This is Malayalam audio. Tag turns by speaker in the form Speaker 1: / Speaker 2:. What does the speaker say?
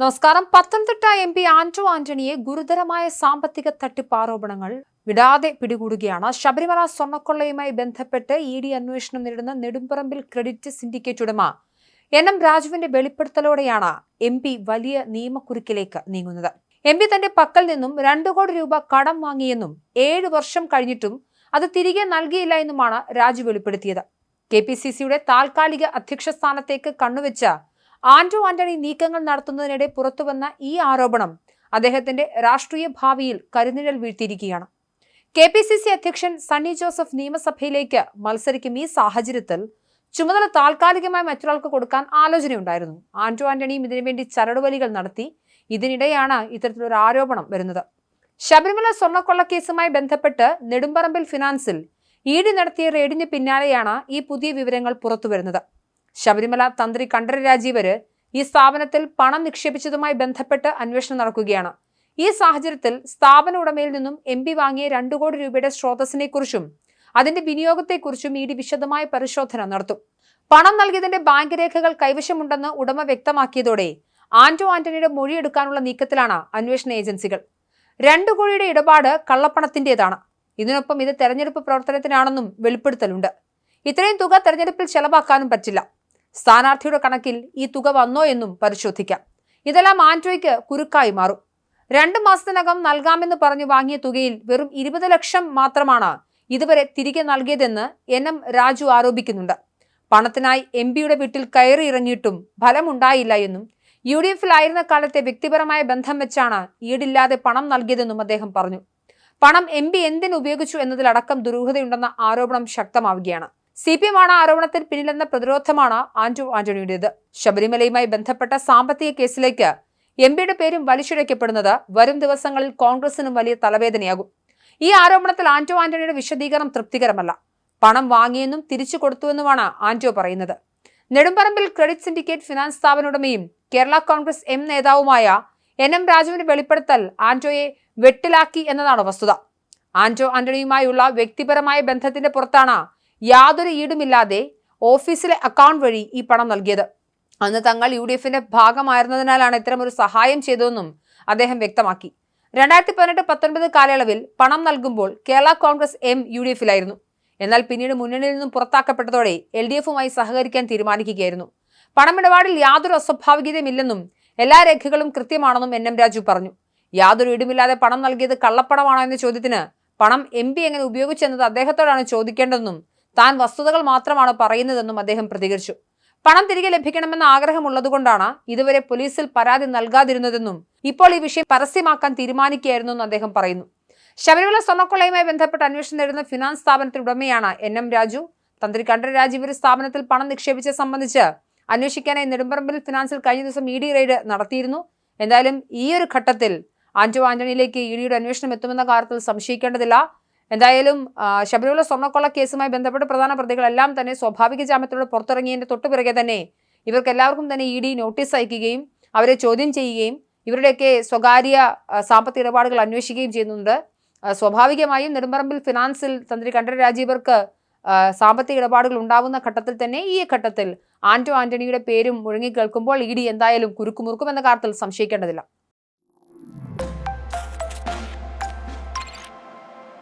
Speaker 1: നമസ്കാരം. പത്തനംതിട്ട എം പി ആന്റോ ആന്റണിയെ ഗുരുതരമായ സാമ്പത്തിക തട്ടിപ്പ് ആരോപണങ്ങൾ വിടാതെ പിടികൂടുകയാണ്. ശബരിമല സ്വർണക്കൊള്ളയുമായി ബന്ധപ്പെട്ട് ഇ ഡി അന്വേഷണം നേരിടുന്ന നെടുമ്പറമ്പിൽ ക്രെഡിറ്റ് സിൻഡിക്കേറ്റ് ഉടമ എൻ എം രാജുവിന്റെ വെളിപ്പെടുത്തലോടെയാണ് എം പി വലിയ നിയമക്കുരുക്കിലേക്ക് നീങ്ങുന്നത്. എം പി തന്റെ പക്കൽ നിന്നും രണ്ടു കോടി രൂപ കടം വാങ്ങിയെന്നും ഏഴ് വർഷം കഴിഞ്ഞിട്ടും അത് തിരികെ നൽകിയില്ല എന്നുമാണ് രാജു വെളിപ്പെടുത്തിയത്. കെ പി സി സിയുടെ താൽക്കാലിക അധ്യക്ഷ സ്ഥാനത്തേക്ക് കണ്ണുവെച്ച ആന്റോ ആന്റണി നീക്കങ്ങൾ നടത്തുന്നതിനിടെ പുറത്തുവന്ന ഈ ആരോപണം അദ്ദേഹത്തിന്റെ രാഷ്ട്രീയ ഭാവിയിൽ കരുനിഴൽ വീഴ്ത്തിയിരിക്കുകയാണ്. കെ പി സി സി അധ്യക്ഷൻ സണ്ണി ജോസഫ് നിയമസഭയിലേക്ക് മത്സരിക്കും ഈ സാഹചര്യത്തിൽ ചുമതല താൽക്കാലികമായി മറ്റൊരാൾക്ക് കൊടുക്കാൻ ആലോചനയുണ്ടായിരുന്നു. ആന്റോ ആന്റണിയും ഇതിനുവേണ്ടി ചരടുവലികൾ നടത്തി ഇതിനിടെയാണ് ഇത്തരത്തിലൊരു ആരോപണം വരുന്നത്. ശബരിമല സ്വർണക്കൊള്ളക്കേസുമായി ബന്ധപ്പെട്ട് നെടുമ്പറമ്പിൽ ഫിനാൻസിൽ ഇ ഡി നടത്തിയ റെയ്ഡിന് പിന്നാലെയാണ് ഈ പുതിയ വിവരങ്ങൾ പുറത്തുവരുന്നത്. ശബരിമല തന്ത്രി കണ്ഠര രാജീവര് ഈ സ്ഥാപനത്തിൽ പണം നിക്ഷേപിച്ചതുമായി ബന്ധപ്പെട്ട് അന്വേഷണം നടക്കുകയാണ്. ഈ സാഹചര്യത്തിൽ സ്ഥാപന ഉടമയിൽ നിന്നും എം പി വാങ്ങിയ രണ്ടു കോടി രൂപയുടെ സ്രോതസ്സിനെക്കുറിച്ചും അതിന്റെ വിനിയോഗത്തെക്കുറിച്ചും ഇ ഡി വിശദമായ പരിശോധന നടത്തും. പണം നൽകിയതിന്റെ ബാങ്ക് രേഖകൾ കൈവശമുണ്ടെന്ന് ഉടമ വ്യക്തമാക്കിയതോടെ ആന്റോ ആന്റണിയുടെ മൊഴിയെടുക്കാനുള്ള നീക്കത്തിലാണ് അന്വേഷണ ഏജൻസികൾ. രണ്ടു കോടിയുടെ ഇടപാട് കള്ളപ്പണത്തിന്റേതാണ്. ഇതിനൊപ്പം ഇത് തെരഞ്ഞെടുപ്പ് പ്രവർത്തനത്തിനാണെന്നും വെളിപ്പെടുത്തലുണ്ട്. ഇത്രയും തുക തെരഞ്ഞെടുപ്പിൽ ചെലവാക്കാനും പറ്റില്ല. സ്ഥാനാർത്ഥിയുടെ കണക്കിൽ ഈ തുക വന്നോ എന്നും പരിശോധിക്കാം. ഇതെല്ലാം ആന്റോയ്ക്ക് കുരുക്കായി മാറും. രണ്ട് മാസത്തിനകം നൽകാമെന്ന് പറഞ്ഞു വാങ്ങിയ തുകയിൽ വെറും ഇരുപത് ലക്ഷം മാത്രമാണ് ഇതുവരെ തിരികെ നൽകിയതെന്ന് എൻ എം രാജു ആരോപിക്കുന്നുണ്ട്. പണത്തിനായി എം പിയുടെ വീട്ടിൽ കയറി ഇറങ്ങിയിട്ടും ഫലമുണ്ടായില്ല എന്നും യു ഡി എഫിലായിരുന്ന കാലത്തെ വ്യക്തിപരമായ ബന്ധം വെച്ചാണ് ഈടില്ലാതെ പണം നൽകിയതെന്നും അദ്ദേഹം പറഞ്ഞു. പണം എം പി എന്തിനു ഉപയോഗിച്ചു എന്നതിലടക്കം ദുരൂഹതയുണ്ടെന്ന ആരോപണം ശക്തമാവുകയാണ്. സി പി എം ആണ് ആരോപണത്തിൽ പിന്നിലെന്ന പ്രതിരോധമാണ് ആന്റോ ആന്റണിയുടേത്. ശബരിമലയുമായി ബന്ധപ്പെട്ട സാമ്പത്തിക കേസിലേക്ക് എം പിയുടെ പേരും വലിച്ചുഴയ്ക്കപ്പെടുന്നത് വരും ദിവസങ്ങളിൽ കോൺഗ്രസിനും വലിയ തലവേദനയാകും. ഈ ആരോപണത്തിൽ ആന്റോ ആന്റണിയുടെ വിശദീകരണം തൃപ്തികരമല്ല. പണം വാങ്ങിയെന്നും തിരിച്ചു കൊടുത്തുവെന്നുമാണ് ആന്റോ പറയുന്നത്. നെടുമ്പറമ്പിൽ ക്രെഡിറ്റ് സിൻഡിക്കേറ്റ് ഫിനാൻസ് സ്ഥാപന ഉടമയും കേരള കോൺഗ്രസ് എം നേതാവുമായ എൻ എം രാജുവിന്റെ വെളിപ്പെടുത്തൽ ആന്റോയെ വെട്ടിലാക്കി എന്നതാണ് വസ്തുത. ആന്റോ ആന്റണിയുമായുള്ള വ്യക്തിപരമായ ബന്ധത്തിന്റെ പുറത്താണ് യാതൊരു ഈടുമില്ലാതെ ഓഫീസിലെ അക്കൗണ്ട് വഴി ഈ പണം നൽകിയത്. അന്ന് തങ്ങൾ യു ഡി എഫിന്റെ ഭാഗമായിരുന്നതിനാലാണ് ഇത്തരമൊരു സഹായം ചെയ്തതെന്നും അദ്ദേഹം വ്യക്തമാക്കി. രണ്ടായിരത്തി പതിനെട്ട് പത്തൊൻപത് കാലയളവിൽ പണം നൽകുമ്പോൾ Kerala Congress M U D എഫിലായിരുന്നു. എന്നാൽ പിന്നീട് മുന്നണിയിൽ നിന്നും പുറത്താക്കപ്പെട്ടതോടെ എൽ ഡി എഫുമായി സഹകരിക്കാൻ തീരുമാനിക്കുകയായിരുന്നു. പണമിടപാടിൽ യാതൊരു അസ്വാഭാവികതയുമില്ലെന്നും എല്ലാ രേഖകളും കൃത്യമാണെന്നും എൻ എം രാജു പറഞ്ഞു. യാതൊരു ഇടുമില്ലാതെ പണം നൽകിയത് കള്ളപ്പണമാണോ എന്ന ചോദ്യത്തിന് പണം എം പി എങ്ങനെ ഉപയോഗിച്ചെന്നത് അദ്ദേഹത്തോടാണ് ചോദിക്കേണ്ടതെന്നും താൻ വസ്തുതകൾ മാത്രമാണ് പറയുന്നതെന്നും അദ്ദേഹം പ്രതികരിച്ചു. പണം തിരികെ ലഭിക്കണമെന്ന ആഗ്രഹമുള്ളതുകൊണ്ടാണ് ഇതുവരെ പോലീസിൽ പരാതി നൽകാതിരുന്നതെന്നും ഇപ്പോൾ ഈ വിഷയം പരസ്യമാക്കാൻ തീരുമാനിക്കുകയായിരുന്നു എന്നും അദ്ദേഹം പറയുന്നു. ശബരിമല സ്വർണക്കൊള്ളയുമായി ബന്ധപ്പെട്ട് അന്വേഷണം നേടുന്ന ഫിനാൻസ് സ്ഥാപനത്തിന് ഉടമയാണ് എൻ എം രാജു. തന്ത്രി കണ്ഠര ഇവർ സ്ഥാപനത്തിൽ പണം നിക്ഷേപിച്ചത് സംബന്ധിച്ച് അന്വേഷിക്കാനായി നെടുമ്പറമ്പിൽ ഫിനാൻസിൽ കഴിഞ്ഞ ദിവസം ഇ ഡി റെയ്ഡ് നടത്തിയിരുന്നു. എന്തായാലും ഈ ഒരു ഘട്ടത്തിൽ ആന്റോ ആന്റണിയിലേക്ക് ഇ ഡിയുടെ അന്വേഷണം എത്തുമെന്ന കാര്യത്തിൽ സംശയിക്കേണ്ടതില്ല. എന്തായാലും ശബരിമല സ്വർണക്കൊള്ള കേസുമായി ബന്ധപ്പെട്ട് പ്രധാന പ്രതികളെല്ലാം തന്നെ സ്വാഭാവിക ജാമ്യത്തിലൂടെ പുറത്തിറങ്ങിയതിന്റെ തൊട്ടുപിറകെ തന്നെ ഇവർക്കെല്ലാവർക്കും തന്നെ ഇ ഡി നോട്ടീസ് അയക്കുകയും അവരെ ചോദ്യം ചെയ്യുകയും ഇവരുടെയൊക്കെ സ്വകാര്യ സാമ്പത്തിക ഇടപാടുകൾ അന്വേഷിക്കുകയും ചെയ്യുന്നുണ്ട്. സ്വാഭാവികമായും നെടുമ്പറമ്പിൽ ഫിനാൻസിൽ തന്ത്രി കണ്ഠര രാജീവർക്ക് സാമ്പത്തിക ഇടപാടുകൾ ഉണ്ടാവുന്ന ഘട്ടത്തിൽ തന്നെ ഈ ഘട്ടത്തിൽ ആന്റോ ആന്റണിയുടെ പേരും മുഴങ്ങി കേൾക്കുമ്പോൾ ഇ ഡി എന്തായാലും കുരുക്കുമുറുക്കും എന്ന കാര്യത്തിൽ സംശയിക്കേണ്ടതില്ല.